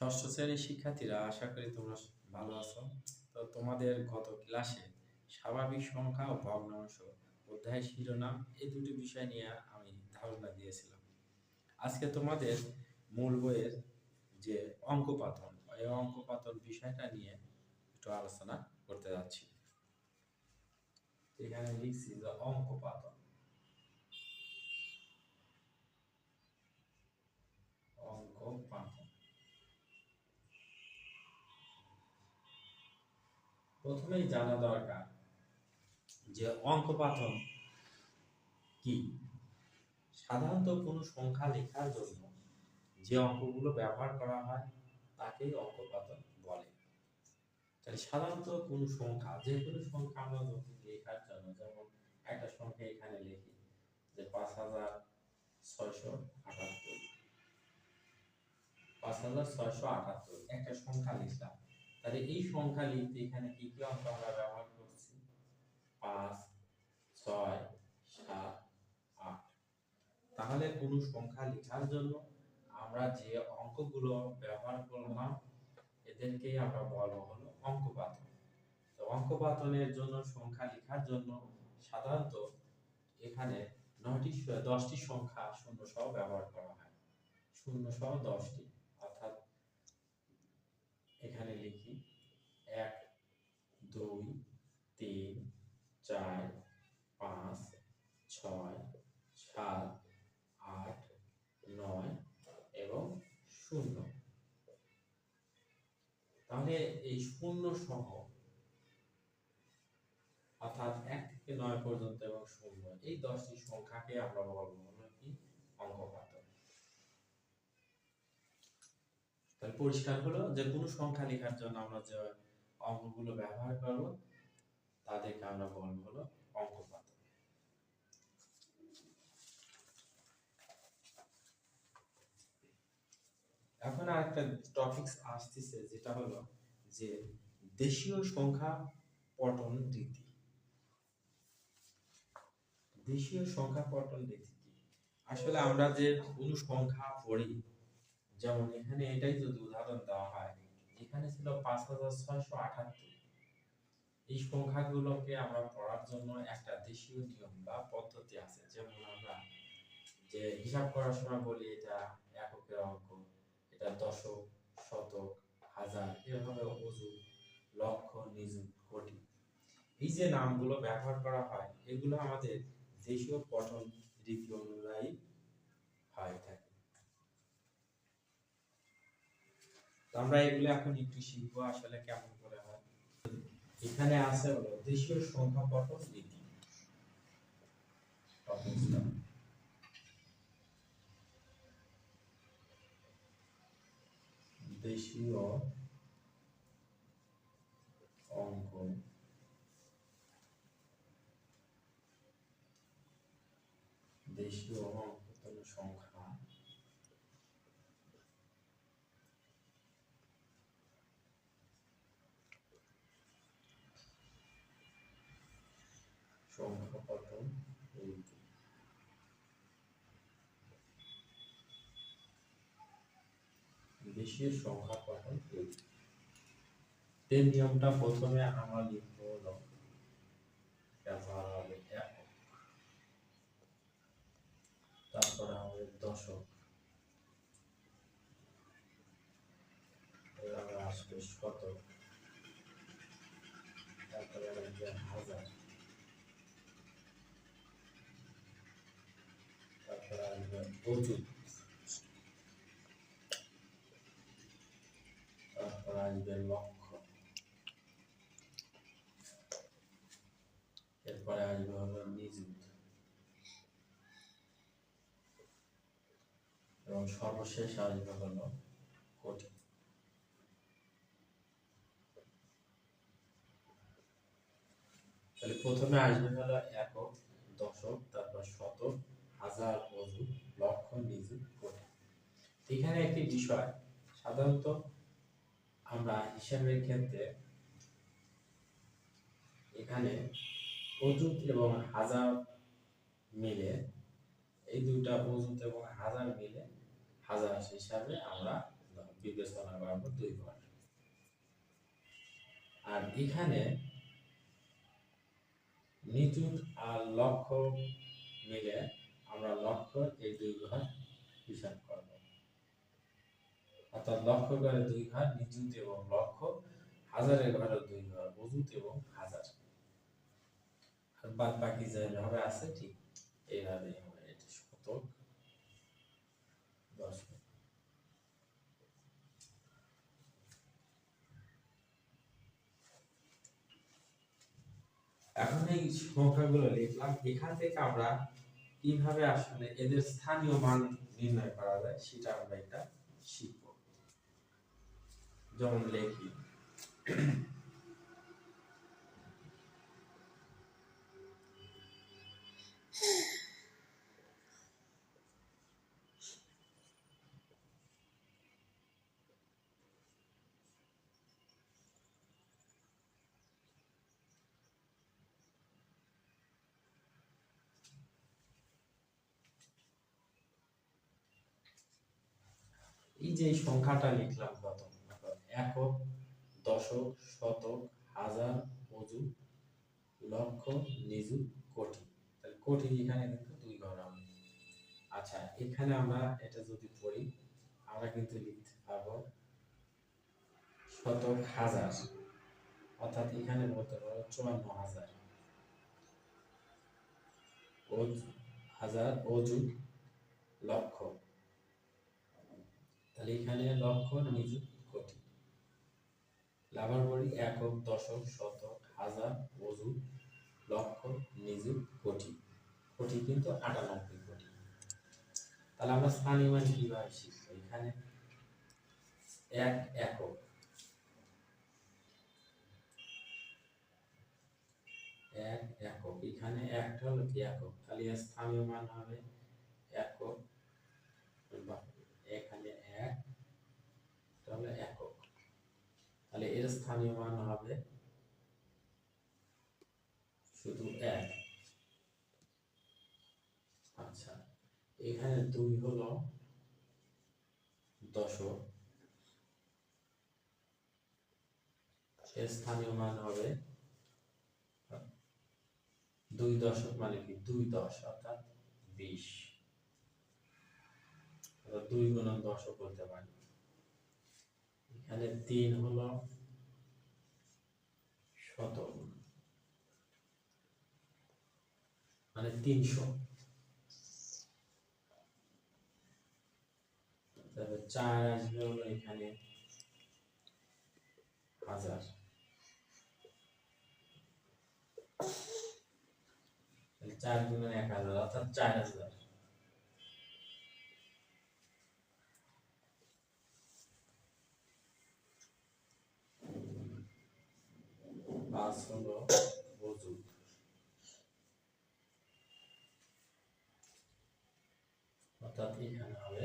ষষ্ঠ শ্রেণির শিক্ষার্থীরা, আশা করি তোমরা ভালো আছো। তো তোমাদের গত ক্লাসে স্বাভাবিক সংখ্যা ও ভগ্নাংশ অধ্যায় শিরোনাম এই দুটি বিষয় নিয়ে আমি ধারণা দিয়েছিলাম। আজকে তোমাদের মূল বইয়ের যে অঙ্কপাতন, এই অঙ্কপাতন বিষয়টা নিয়ে একটু আলোচনা করতে যাচ্ছি। এখানে লিখছি যে অঙ্কপাতন অঙ্কপাতন প্রথমেই জানা দরকার যে অঙ্কপাতন কি? সাধারণত কোনো সংখ্যা লেখার জন্য যে অঙ্কগুলো ব্যবহার করা হয়, তাকেই অঙ্কপাতন বলে। তাহলে সাধারণত কোনো সংখ্যা, যে কোনো সংখ্যা আমরা লেখার জন্য, যেমন একটা সংখ্যা এখানে লিখি যে পাঁচ হাজার ছয়শো আটাত্তর। পাঁচ হাজার ছয়শো আটাত্তর, একটা সংখ্যা লিখলাম। তাহলে এই সংখ্যা লিখতে এখানে কি কি অঙ্ক আমরা ব্যবহার করছি? পাঁচ, ছয়, সাত, আট। তাহলে কোনো সংখ্যা লেখার জন্য আমরা যে অঙ্কগুলো ব্যবহার করলাম এদেরকেই আমরা বলব হলো অঙ্কপাতন তো অঙ্কপাতনের জন্য সংখ্যা লেখার জন্য সাধারণত এখানে নয়টি, দশটি সংখ্যা শূন্য সহ ব্যবহার করা হয়। শূন্য সহ দশটি অর্থাৎ এখানে লিখি এক দুই তিন, চার, পাঁচ, ছয়, সাত, আট, নয় এবং শূন্য। তাহলে এই শূন্য সহ অর্থাৎ এক থেকে নয় পর্যন্ত এবং শূন্য, এই দশটি সংখ্যাকে আমরা বলব কি? অঙ্কপাতন তাহলে পরিষ্কার হলো যে কোনো সংখ্যা লেখার জন্য আমরা যে অঙ্কগুলো ব্যবহার করব তাদেরকে আমরা বলব হলো অঙ্কপাতন এখন আর একটা টপিকস আসতেছে, যেটা হলো যে দেশীয় সংখ্যা পঠন রীতি। দেশীয় সংখ্যা পঠন রীতি আসলে আমরা যে কোনো সংখ্যা পড়ি, যেমন এখানে এটাই যদি উদাহরণ দেওয়া হয়, এখানে ছিল পাঁচ হাজার ছয়শো আটাত্তর। এই সংখ্যাগুলোকে আমরা পড়ার জন্য একটা দেশীয় নিয়ম বা পদ্ধতি আছে। যেমন আমরা যে হিসাব করার সময় বলি, এটা এককের অঙ্ক, এটা দশক, শতক, হাজার, এভাবে অজু লক্ষ নিযুত, কোটি। এই যে নামগুলো ব্যবহার করা হয়, এগুলো আমাদের দেশীয় পঠন রীতি অনুযায়ী হয় থাকে। আমরা এগুলো এখন একটু শিখব, আসলে কেমন এখানে আছে হলো দেশীয় সংখ্যা পঠন টপিকসটা। দেশীয় অঙ্ক দেশীয় অঙ্কতন সংখ্যা সংখ্যাপতন রীতি দেশীয় সংখ্যা রীতি এর নিয়মটা প্রথমে আমরা লিখব ব্যবহার হবে একক তারপরে হবে দশক। আসবে শতক। তারপরে আসবে হাজার তারপরে এরপরে আসবে হলো নিযুত এবং সর্বশেষ আসবে হলো কোটি তাহলে প্রথমে আসবে হলো একক দশক তারপর শতক হাজার অযুত লক্ষ নিযুত কোটি এখানে একটি বিষয়, সাধারণত আমরা হিসাবের ক্ষেত্রে এখানে অযুত এবং হাজার মিলে, এই দুইটা অযুত এবং হাজার মিলে হাজার হিসাবে আমরা বিবেচনা করব দুই ঘর আর এখানে নিযুত আর লক্ষ্য মিলে আমরা লক্ষ্য এই দুই ঘর হিসাব করব। অর্থাৎ লক্ষ্য ঘরে দুই ঘর নিযুত এবং লক্ষ্য হাজারের ঘরে দুই ঘর অজুত এবং হাজার। আর বাদ বাকি যেভাবে আছে, ঠিক এইভাবেই হবে। এটা শতক দশক এখন এই সংখ্যাগুলো লিখলাম। এখান থেকে আমরা কীভাবে আসলে এদের স্থানীয় মান নির্ণয় করা যায় সেটা আমরা এটা শিখব। যেমন লেখি। এই যে সংখ্যাটা লিখলাম একক, দশক, শতক, হাজার অযু লক্ষ, নিযুত, কোটি। তাহলে কোটি এখানে কিন্তু দুই ঘর আচ্ছা এখানে আমরা এটা যদি পড়ি, আমরা কিন্তু লিখতে পারব শতক হাজার। অর্থাৎ এখানে বলতে পারব চুয়ান্ন হাজার। হাজার অযু লক্ষ। তাহলে এখানে লক্ষ নিযুত কোটি। লাভার বলি একক, দশক, শতক, হাজার, অজু লক্ষ নিযুত কোটি। কোটি কিন্তু আটানব্বই কোটি। তাহলে আমরা স্থানীয় মান কীভাবে শিখব? এখানে এক একক। এক একক। এখানে একটা হলো কি একক? তাহলে স্থানীয় মান হবে একক বা এখানে এক তাহলে একক তাহলে এর স্থানীয় মান হবে শুধু এক। আচ্ছা এখানে দুই হলো দশক। এর স্থানীয় মান হবে দুই দশক মানে কি? দুই দশ, অর্থাৎ বিশ। দুই গুণন দশক বলতে পারি। এখানে তিন হলো শত মানে তিনশো। তারপরে চার আসবে হলো এখানে হাজার। চার গুণন এক হাজার, অর্থাৎ চার হাজার। পাঁচ হলো ওজন অর্থাৎ এখানে হবে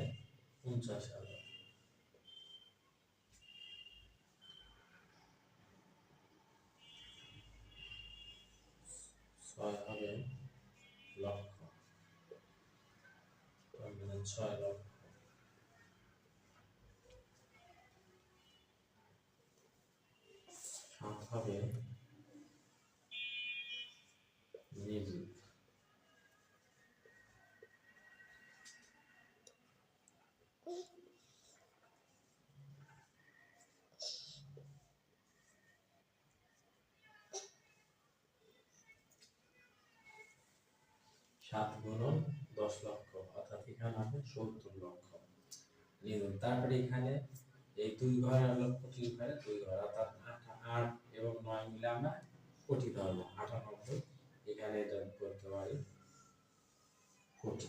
পঞ্চাশ হাজার ছয় হবে লক্ষ ছয় লক্ষ হবে নিযুত সাত গুণন দশ লক্ষ, অর্থাৎ এখানে হবে সত্তর লক্ষ। নিযুত তারপরে এখানে এই দুই ঘর হলো কোটি ঘরে? দুই ঘর, অর্থাৎ আট আট এবং নয় মিলে আমরা কোটি ধরবো। আটানব্বই, এখানে এটা করতে পারি কোটি।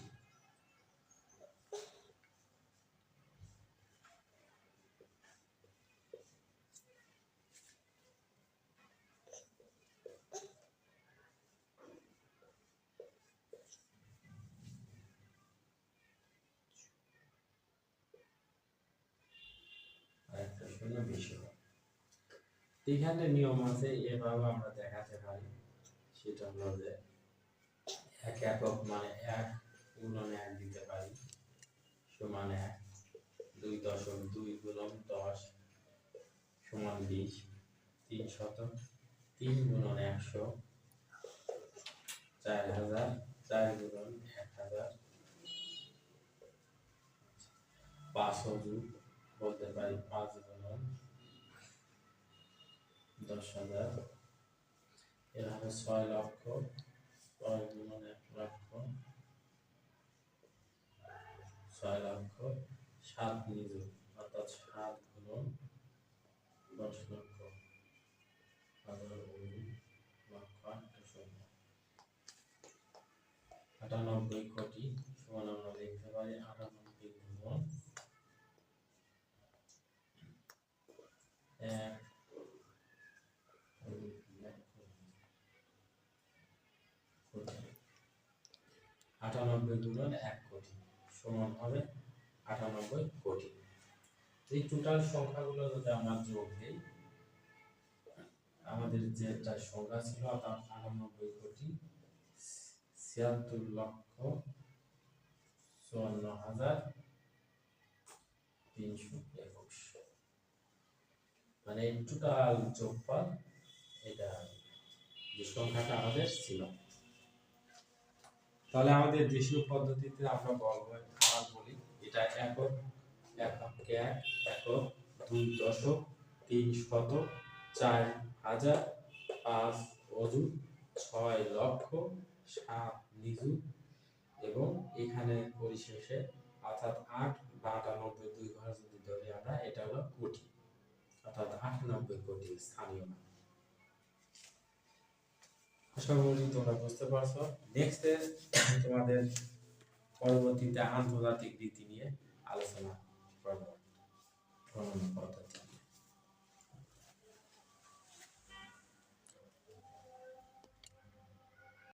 একটা বেশি হয়। এখানে নিয়ম আছে, এভাবে আমরা দেখাতে পারি। সেটা হলো যে এক একক মানে এক গুণন এক দিতে পারি। সমান এক, দুই দশক দুই গুণন দশ সমান বিশ, তিন শত তিন গুণন একশো, চার হাজার, চার গুণন এক হাজার। পাঁচ অজু বলতে পারি পাঁচ গুণন দশ হাজার। এর হবে ছয় লক্ষ ছয় গুণন এক লক্ষ, ছয় লক্ষ, সাত নিযুত, অর্থাৎ সাত গুণন দশ লক্ষ। হাজার লক্ষ শূন্য। আটানব্বই কোটি সমান আমরা লিখতে পারি আটানব্বই গুণন এক কোটি আটানব্বই গুণন এক কোটি সমান হবে আটানব্বই কোটি। এই টোটাল সংখ্যাগুলো যদি আমরা যোগ দিই, আমাদের যেটা সংখ্যা ছিল অর্থাৎ আটানব্বই কোটি, ছিয়াত্তর লক্ষ চুয়ান্ন হাজার তিনশো একুশ। মানে টোটাল যোগফল এটা যে সংখ্যাটা আমাদের ছিল। তাহলে আমাদের দেশীয় পদ্ধতিতে আমরা বলব আর বলি এটা একক একক এক, একক দুই দশক, তিন শত, চার হাজার, পাঁচ অজু, ছয় লক্ষ, সাত নিযু এবং এখানে পরিশেষে অর্থাৎ আট বা আটানব্বই দুই ঘর যদি ধরি আমরা, এটা হলো কোটি অর্থাৎ আটানব্বই কোটি স্থানীয়। আশা করি তোমরা বুঝতে পারছ। নেক্সট তোমাদের পরবর্তীতে আন্তর্জাতিক রীতি নিয়ে আলোচনা করব। ধন্যবাদ